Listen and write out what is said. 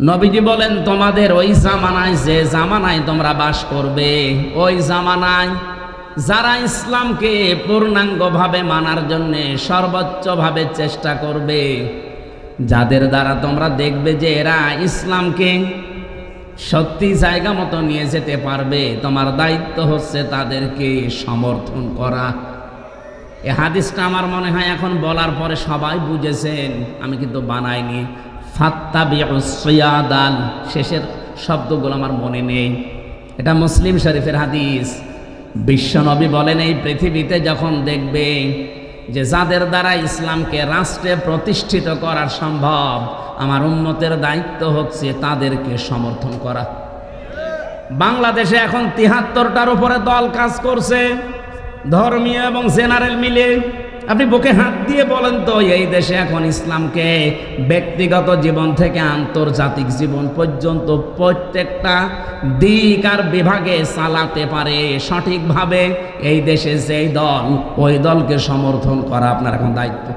নবীজি বলেন, তোমাদের ওই জামানায় যে জামানায় তোমরা বাস করবে, ওই জামানায় যারা ইসলামকে পূর্ণাঙ্গভাবে মানার জন্যে সর্বোচ্চভাবে চেষ্টা করবে, যাদের দ্বারা তোমরা দেখবে যে এরা ইসলামকে সত্যি জায়গা মতো নিয়ে যেতে পারবে, তোমার দায়িত্ব হচ্ছে তাদেরকে সমর্থন করা। এ হাদিসটা আমার মনে হয় এখন বলার পরে সবাই বুঝেছেন, আমি কিন্তু বানাইনি। ফাত্তা শেষের শব্দগুলো আমার মনে নেই। এটা মুসলিম শরীফের হাদিস। বিশ্বনবী বলেন, এই পৃথিবীতে যখন দেখবে যে যাদের দ্বারা ইসলামকে রাষ্ট্রে প্রতিষ্ঠিত করা সম্ভব, আমার উন্মতের দায়িত্ব হচ্ছে তাদেরকে সমর্থন করা। বাংলাদেশে এখন তিহাত্তরটার উপরে দল কাজ করছে, ধর্মীয় এবং জেনারেল মিলে। আপনি বুকে হাত দিয়ে বলেন তো, এই দেশে এখন ইসলামকে ব্যক্তিগত জীবন থেকে আন্তর্জাতিক জীবন পর্যন্ত প্রত্যেকটা দিক আর বিভাগে চালাতে পারে। সঠিকভাবে এই দেশে যেই দল, ওই দলকে সমর্থন করা আপনার এখন দায়িত্ব।